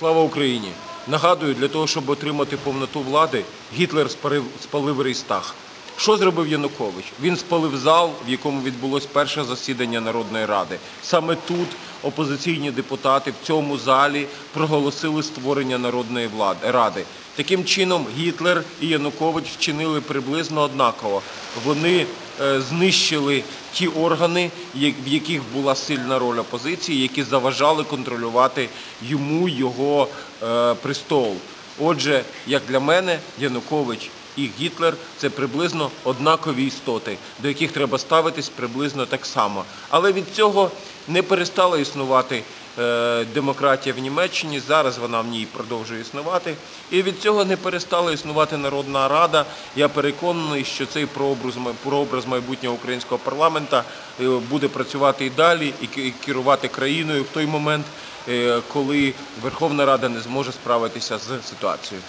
Слава Україні! Нагадую, для того, щоб отримати повноту влади, Гітлер спалив, спалив Рейстах. Що зробив Янукович? Він спалив зал, в якому відбулось перше засідання Народної Ради. Саме тут опозиційні депутати в цьому залі проголосили створення Народної влади ради. Таким чином, Гітлер і Янукович вчинили приблизно однаково. Вони е, знищили ті органи, в яких була сильна роль опозиції, які заважали контролювати йому його е, престол. Отже, як для мене, Янукович і Гітлер це приблизно однакові істоти, до яких треба ставитись приблизно так само. Але від цього не перестала існувати е, демократія в Німеччині. Зараз вона в ній продовжує існувати. І від цього не перестала існувати Народна Рада. Я переконаний, що цей прообраз, майбутнього українського парламента е, буде працювати і далі, і керувати країною в той момент, е, коли Верховна Рада не зможе справитися з ситуацією.